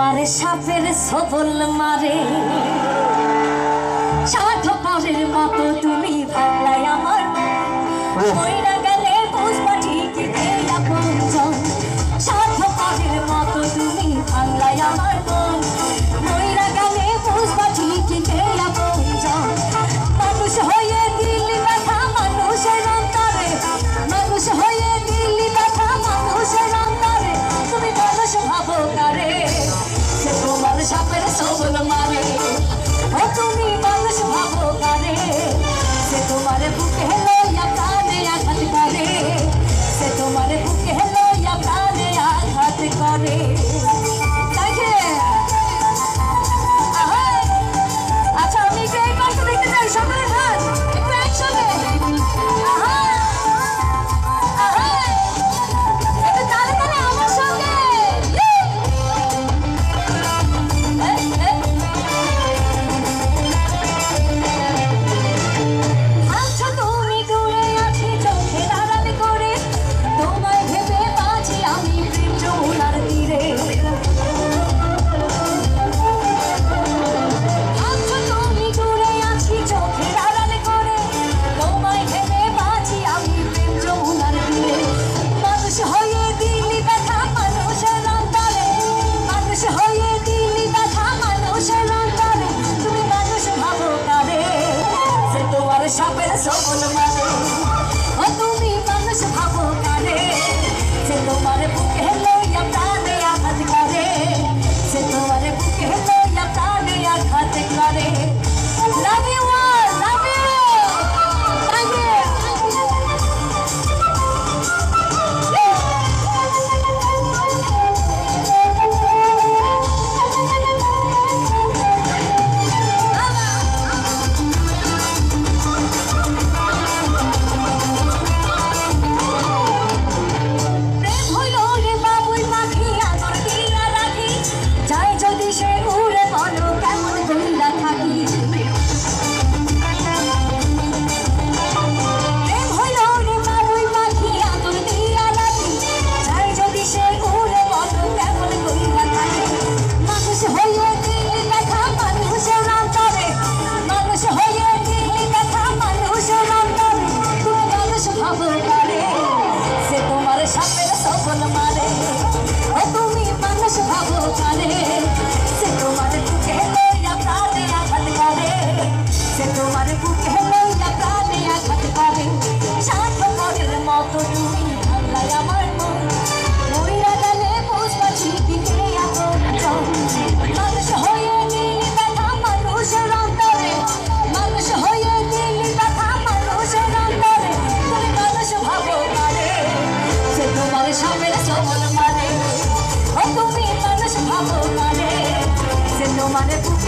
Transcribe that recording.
আমার সাপের সবল মারে। সাত পরের মতো তুমি ভাবলাই আমার। ময়রা গেলে বুঝবা ঠিক সাত পরের মতো তুমি ভাবলাই আমার। সাপের সবল মানে তুমি মানুষ ভাবো কানে যে তোমার বুকে পারে তুমি মানুষ ভাবো পারে tane bu.